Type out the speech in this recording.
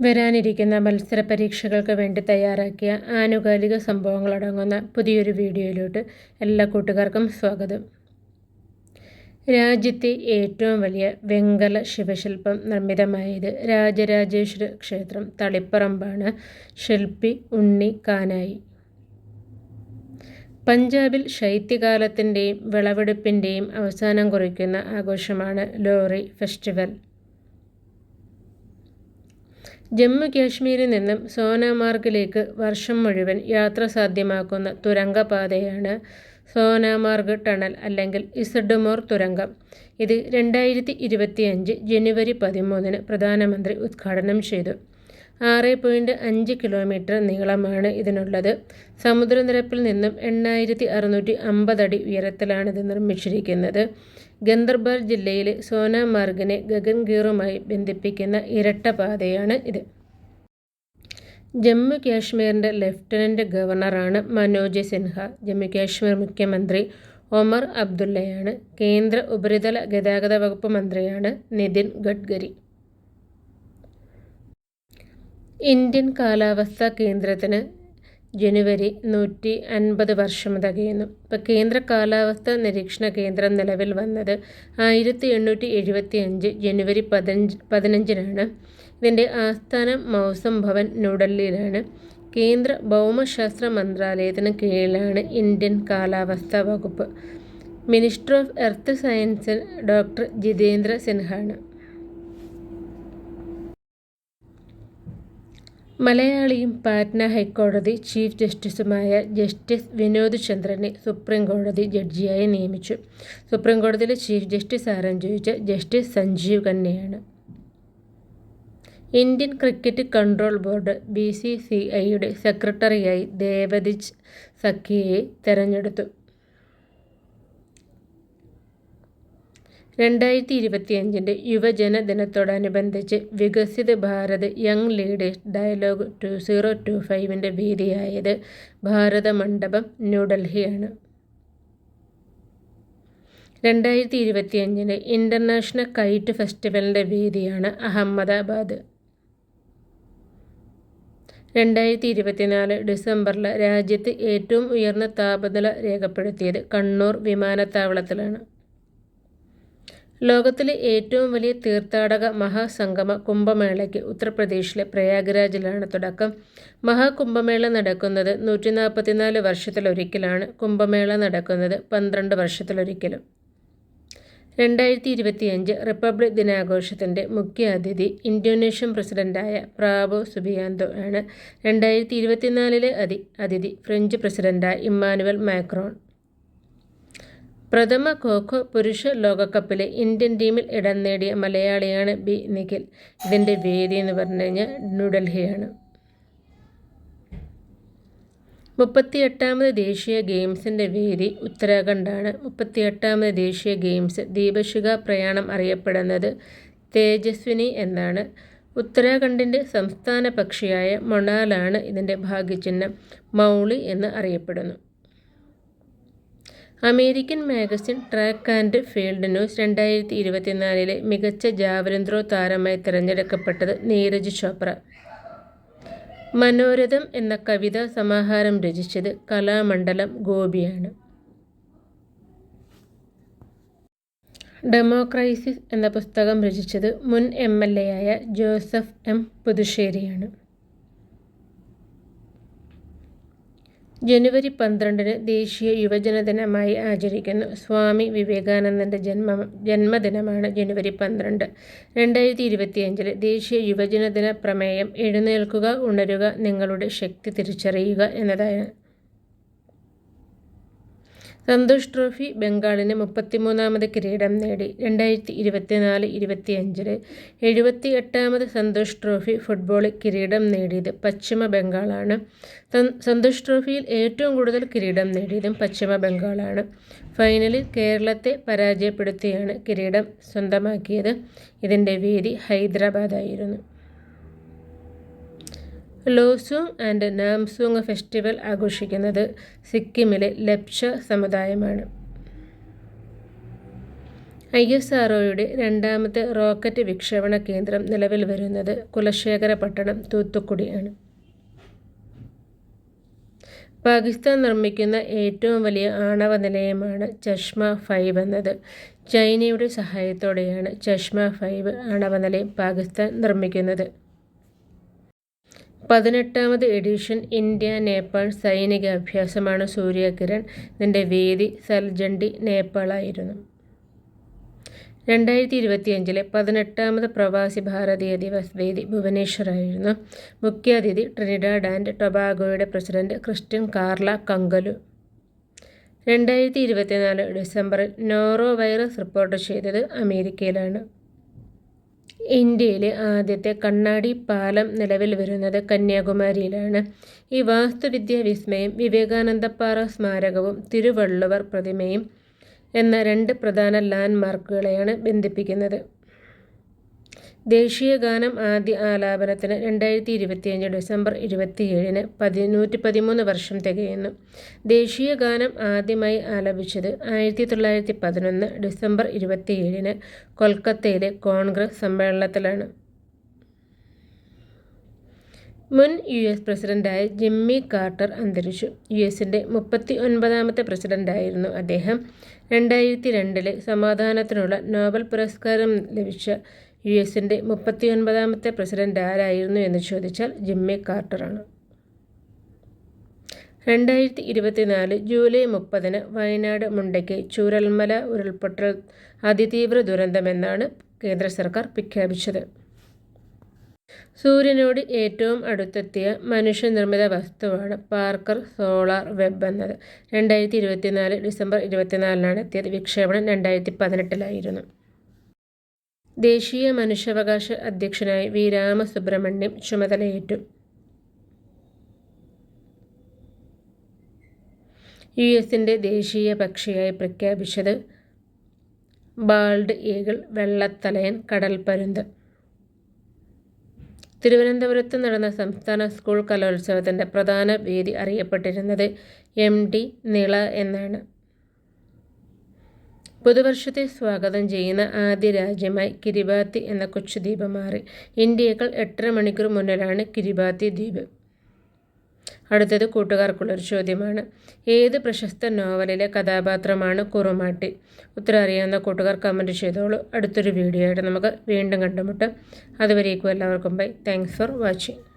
വരാനിരിക്കുന്ന മത്സര പരീക്ഷകൾക്ക് വേണ്ടി തയ്യാറാക്കിയ ആനുകാലിക സംഭവങ്ങളടങ്ങുന്ന പുതിയൊരു വീഡിയോയിലോട്ട് എല്ലാ കൂട്ടുകാർക്കും സ്വാഗതം. രാജ്യത്തെ ഏറ്റവും വലിയ വെങ്കല ശിവശില്പം നിർമ്മിതമായത് രാജരാജേശ്വര ക്ഷേത്രം തളിപ്പറമ്പാണ്. ശില്പി ഉണ്ണി കാനായി. പഞ്ചാബിൽ ശൈത്യകാലത്തിന്റെയും വിളവെടുപ്പിന്റെയും അവസാനം കുറിക്കുന്ന ആഘോഷമാണ് ലോറി ഫെസ്റ്റിവൽ. ജമ്മു കാശ്മീരിൽ നിന്നും സോനാമാർഗിലേക്ക് വർഷം മുഴുവൻ യാത്ര സാധ്യമാക്കുന്ന തുരങ്കപാതയാണ് സോനാമാർഗ് ടണൽ അല്ലെങ്കിൽ ഇസഡുമോർ തുരങ്കം. ഇത് രണ്ടായിരത്തി ഇരുപത്തിയഞ്ച് ജനുവരി പതിമൂന്നിന് പ്രധാനമന്ത്രി ഉദ്ഘാടനം ചെയ്തു. ആറ് പോയിന്റ് അഞ്ച് കിലോമീറ്റർ നീളമാണ് ഇതിനുള്ളത്. സമുദ്രനിരപ്പിൽ നിന്നും എണ്ണായിരത്തി അറുന്നൂറ്റി അമ്പത് അടി ഉയരത്തിലാണ് ഇത് നിർമ്മിച്ചിരിക്കുന്നത്. ഗന്ദർബാൽ ജില്ലയിലെ സോനാമാർഗിനെ ഗഗൻഗീറുമായി ബന്ധിപ്പിക്കുന്ന ഇരട്ടപാതയാണ് ഇത്. ജമ്മു കാശ്മീരിന്റെ ലഫ്റ്റനന്റ് ഗവർണറാണ് മനോജ് സിൻഹ. ജമ്മു കാശ്മീർ മുഖ്യമന്ത്രി ഒമർ അബ്ദുള്ളയാണ്. കേന്ദ്ര ഉപരിതല ഗതാഗത വകുപ്പ് മന്ത്രിയാണ് നിതിൻ ഗഡ്കരി. ഇന്ത്യൻ കാലാവസ്ഥാ കേന്ദ്രത്തിന് ജനുവരി നൂറ്റി അൻപത് വർഷം തകയുന്നു. ഇപ്പോൾ കേന്ദ്ര കാലാവസ്ഥ നിരീക്ഷണ കേന്ദ്രം നിലവിൽ വന്നത് ആയിരത്തി എണ്ണൂറ്റി എഴുപത്തി അഞ്ച് ജനുവരി പതിനഞ്ച് പതിനഞ്ചിനാണ്. ഇതിന്റെ ആസ്ഥാനം മൗസം ഭവൻ ന്യൂഡൽഹിയിലാണ്. കേന്ദ്ര ഭൗമശാസ്ത്ര മന്ത്രാലയത്തിന് കീഴിലാണ് ഇന്ത്യൻ കാലാവസ്ഥാ വകുപ്പ്. Minister of earth science doctor Jitendra സിൻഹാണ്. മലയാളിയും പാറ്റ്ന ഹൈക്കോടതി ചീഫ് ജസ്റ്റിസുമായ ജസ്റ്റിസ് വിനോദ് ചന്ദ്രനെ സുപ്രീം കോടതി ജഡ്ജിയായി നിയമിച്ചു. സുപ്രീം കോടതിയിലെ ചീഫ് ജസ്റ്റിസ് ആരംഭിച്ച justice Sanjiv ഖന്നയാണ്. Indian cricket control board B C C ഐയുടെ സെക്രട്ടറിയായി ദേവദിജ് സഖിയെ തെരഞ്ഞെടുത്തു. രണ്ടായിരത്തി ഇരുപത്തിയഞ്ചിന്റെ യുവജന ദിനത്തോടനുബന്ധിച്ച് Viksit Bharat young leaders dialogue two zero two ഫൈവിന്റെ വേദിയായത് ഭാരത മണ്ഡപം ന്യൂഡൽഹിയാണ്. രണ്ടായിരത്തി ഇരുപത്തിയഞ്ചിന് ഇന്റർനാഷണൽ കൈറ്റ് ഫെസ്റ്റിവലിന്റെ വേദിയാണ് അഹമ്മദാബാദ്. രണ്ടായിരത്തി ഇരുപത്തിനാല് ഡിസംബറിൽ രാജ്യത്ത് ഏറ്റവും ഉയർന്ന താപനില രേഖപ്പെടുത്തിയത് കണ്ണൂർ വിമാനത്താവളത്തിലാണ്. ലോകത്തിലെ ഏറ്റവും വലിയ തീർത്ഥാടക മഹാസംഗമ കുംഭമേളയ്ക്ക് ഉത്തർപ്രദേശിലെ പ്രയാഗ്രാജിലാണ് തുടക്കം. മഹാകുംഭമേള നടക്കുന്നത് നൂറ്റി നാൽപ്പത്തിനാല് വർഷത്തിലൊരിക്കലാണ്. കുംഭമേള നടക്കുന്നത് പന്ത്രണ്ട് വർഷത്തിലൊരിക്കലും. രണ്ടായിരത്തി ഇരുപത്തിയഞ്ച് റിപ്പബ്ലിക് ദിനാഘോഷത്തിന്റെ മുഖ്യ അതിഥി ഇന്തോനേഷ്യൻ പ്രസിഡന്റായ പ്രാബോ സുബിയാന്തോ ആണ്. രണ്ടായിരത്തി ഇരുപത്തിനാലിലെ അതി അതിഥി ഫ്രഞ്ച് പ്രസിഡന്റായ ഇമ്മാനുവൽ മാക്രോൺ. പ്രഥമ ഖോഖോ പുരുഷ ലോകകപ്പിലെ ഇന്ത്യൻ ടീമിൽ ഇടം നേടിയ മലയാളിയാണ് ബി നിഖിൽ. ഇതിന്റെ വേദി എന്ന് പറഞ്ഞു കഴിഞ്ഞാൽ ന്യൂഡൽഹിയാണ്. മുപ്പത്തിയെട്ടാമത് ദേശീയ ഗെയിംസിന്റെ വേദി ഉത്തരാഖണ്ഡാണ്. മുപ്പത്തിയെട്ടാമത് ദേശീയ ഗെയിംസ് ദീപശിഖ പ്രയാണം അറിയപ്പെടുന്നത് തേജസ്വിനി എന്നാണ്. ഉത്തരാഖണ്ഡിന്റെ സംസ്ഥാന പക്ഷിയായ മൊണാലാണ് ഇതിന്റെ ഭാഗ്യചിഹ്നം മൗളി എന്ന് അറിയപ്പെടുന്നു. American magazine track and field news രണ്ടായിരത്തി ഇരുപത്തിനാലിലെ മികച്ച ജാവലന്ത്രോ താരമായി തിരഞ്ഞെടുക്കപ്പെട്ടത് നീരജ് ചോപ്ര. മനോരഥം എന്ന കവിതാ സമാഹാരം രചിച്ചത് കലാമണ്ഡലം ഗോപിയാണ്. ഡെമോക്രൈസിസ് എന്ന പുസ്തകം രചിച്ചത് മുൻ എം എൽ എ ആയ ജോസഫ് എം പുതുശ്ശേരിയാണ്. ജനുവരി പന്ത്രണ്ടിന് ദേശീയ യുവജന ദിനമായി ആചരിക്കുന്നു. സ്വാമി വിവേകാനന്ദന്റെ ജന്മ ജന്മദിനമാണ് ജനുവരി പന്ത്രണ്ട്. രണ്ടായിരത്തി ഇരുപത്തിയഞ്ചിലെ ദേശീയ യുവജന ദിന പ്രമേയം എഴുന്നേൽക്കുക ഉണരുക നിങ്ങളുടെ ശക്തി തിരിച്ചറിയുക എന്നതാണ് സന്തോഷ് ട്രോഫി ബംഗാളിന് മുപ്പത്തിമൂന്നാമത് കിരീടം നേടി. രണ്ടായിരത്തി ഇരുപത്തിനാല് ഇരുപത്തിയഞ്ചിൽ എഴുപത്തി എട്ടാമത് സന്തോഷ് ട്രോഫി ഫുട്ബോളിൽ കിരീടം നേടിയത് പശ്ചിമ ബംഗാളാണ്. സന്തോഷ് ട്രോഫിയിൽ ഏറ്റവും കൂടുതൽ കിരീടം നേടിയതും പശ്ചിമ ബംഗാളാണ്. ഫൈനലിൽ കേരളത്തെ പരാജയപ്പെടുത്തിയാണ് കിരീടം സ്വന്തമാക്കിയത്. ഇതിന്റെ വേദി ഹൈദരാബാദായിരുന്നു. ലോസൂങ് ആൻഡ് നാംസൂങ് ഫെസ്റ്റിവൽ ആഘോഷിക്കുന്നത് സിക്കിമിലെ ലപ്ച സമുദായമാണ്. ഐ എസ് ആർ രണ്ടാമത്തെ റോക്കറ്റ് വിക്ഷേപണ കേന്ദ്രം നിലവിൽ വരുന്നത് കുലശേഖര പട്ടണം തൂത്തുക്കുടിയാണ് പാകിസ്ഥാൻ നിർമ്മിക്കുന്ന ഏറ്റവും വലിയ ആണവ നിലയമാണ് ചഷ്മ ഫൈവ് എന്നത്. ചൈനയുടെ സഹായത്തോടെയാണ് ചഷ്മ ഫൈവ് ആണവ നിലയം പാകിസ്ഥാൻ നിർമ്മിക്കുന്നത്. പതിനെട്ടാമത് എഡിഷൻ ഇന്ത്യ നേപ്പാൾ സൈനിക അഭ്യാസമാണ് സൂര്യകിരൺ ഇതിന്റെ വേദി സൽജണ്ടി നേപ്പാളായിരുന്നു. രണ്ടായിരത്തി ഇരുപത്തിയഞ്ചിലെ പതിനെട്ടാമത് പ്രവാസി ഭാരതീയ ദിവസ് വേദി ഭുവനേശ്വറായിരുന്നു. മുഖ്യാതിഥി ട്രിനിഡാഡ് ആൻഡ് ടൊബാഗോയുടെ പ്രസിഡന്റ് ക്രിസ്ത്യൻ കാർല കങ്കലു. രണ്ടായിരത്തി ഇരുപത്തിനാല് ഡിസംബറിൽ നോറോ വൈറസ് റിപ്പോർട്ട് ചെയ്തത് അമേരിക്കയിലാണ്. ഇന്ത്യയിലെ ആദ്യത്തെ കണ്ണാടി പാലം നിലവിൽ വരുന്നത് കന്യാകുമാരിയിലാണ്. ഈ വാസ്തുവിദ്യാ വിസ്മയം വിവേകാനന്ദപ്പാറ സ്മാരകവും തിരുവള്ളുവർ പ്രതിമയും എന്ന രണ്ട് പ്രധാന ലാൻഡ് മാർക്കുകളെയാണ് ബന്ധിപ്പിക്കുന്നത്. ദേശീയ ഗാനം ആദ്യ ആലാപനത്തിന് രണ്ടായിരത്തി ഇരുപത്തിയഞ്ച് ഡിസംബർ ഇരുപത്തിയേഴിന് പതിനൂറ്റി പതിമൂന്ന് വർഷം തികയുന്നു. ദേശീയ ഗാനം ആദ്യമായി ആലപിച്ചത് ആയിരത്തി തൊള്ളായിരത്തി പതിനൊന്ന് ഡിസംബർ ഇരുപത്തിയേഴിന് കൊൽക്കത്തയിലെ കോൺഗ്രസ് സമ്മേളനത്തിലാണ്. മുൻ യു എസ് പ്രസിഡന്റായ ജിമ്മി കാർട്ടർ അന്തരിച്ചു. യു എസിന്റെ മുപ്പത്തി ഒൻപതാമത്തെ പ്രസിഡന്റായിരുന്നു അദ്ദേഹം. രണ്ടായിരത്തി രണ്ടിലെ സമാധാനത്തിനുള്ള നോബൽ പുരസ്കാരം ലഭിച്ച യു എസിന്റെ മുപ്പത്തി ഒൻപതാമത്തെ പ്രസിഡന്റ് ആരായിരുന്നു എന്ന് ചോദിച്ചാൽ ജിമ്മി കാർട്ടറാണ് രണ്ടായിരത്തി ഇരുപത്തിനാല് ജൂലൈ മുപ്പതിന് വയനാട് മുണ്ടയ്ക്ക് ചൂരൽമല ഉരുൾപൊട്ടൽ അതിതീവ്ര ദുരന്തമെന്നാണ് കേന്ദ്ര സർക്കാർ പ്രഖ്യാപിച്ചത്. സൂര്യനോട് ഏറ്റവും അടുത്തെത്തിയ മനുഷ്യനിർമ്മിത വസ്തുവാണ് പാർക്കർ സോളാർ വെബ് എന്നത്. രണ്ടായിരത്തി ഇരുപത്തിനാല് ഡിസംബർ ഇരുപത്തിനാലിനാണ് എത്തിയത്. വിക്ഷേപണം രണ്ടായിരത്തി പതിനെട്ടിലായിരുന്നു ദേശീയ മനുഷ്യാവകാശ അധ്യക്ഷനായി വി. രാമസുബ്രഹ്മണ്യം ചുമതലയേറ്റു. യു. എസിന്റെ ദേശീയ പക്ഷിയായി പ്രഖ്യാപിച്ചത് ബാൾഡ് ഈഗിൾ വെള്ളത്തലയൻ കടൽപ്പരുന്ത് തിരുവനന്തപുരത്ത് നടന്ന സംസ്ഥാന സ്കൂൾ കലോത്സവത്തിന്റെ പ്രധാന വേദി അറിയപ്പെട്ടിരുന്നത് എം. ഡി. നിള എന്നാണ്. പുതുവർഷത്തെ സ്വാഗതം ചെയ്യുന്ന ആദ്യ രാജ്യമായി കിരിബാത്തി എന്ന കൊച്ചു ദ്വീപ് മാറി. ഇന്ത്യയേക്കാൾ എട്ടര മണിക്കൂർ മുന്നിലാണ് കിരിബാത്തി ദ്വീപ്. അടുത്തത് കൂട്ടുകാർക്കുള്ളൊരു ചോദ്യമാണ്. ഏത് പ്രശസ്ത നോവലിലെ കഥാപാത്രമാണ് കുറുമാട്ടി? ഉത്തരം അറിയാവുന്ന കൂട്ടുകാർ കമന്റ് ചെയ്തോളൂ. അടുത്തൊരു വീഡിയോ ആയിട്ട് നമുക്ക് വീണ്ടും കണ്ടുമുട്ടാം. അതുവരേക്കും എല്ലാവർക്കും ബൈ താങ്ക്സ് ഫോർ വാച്ചിങ്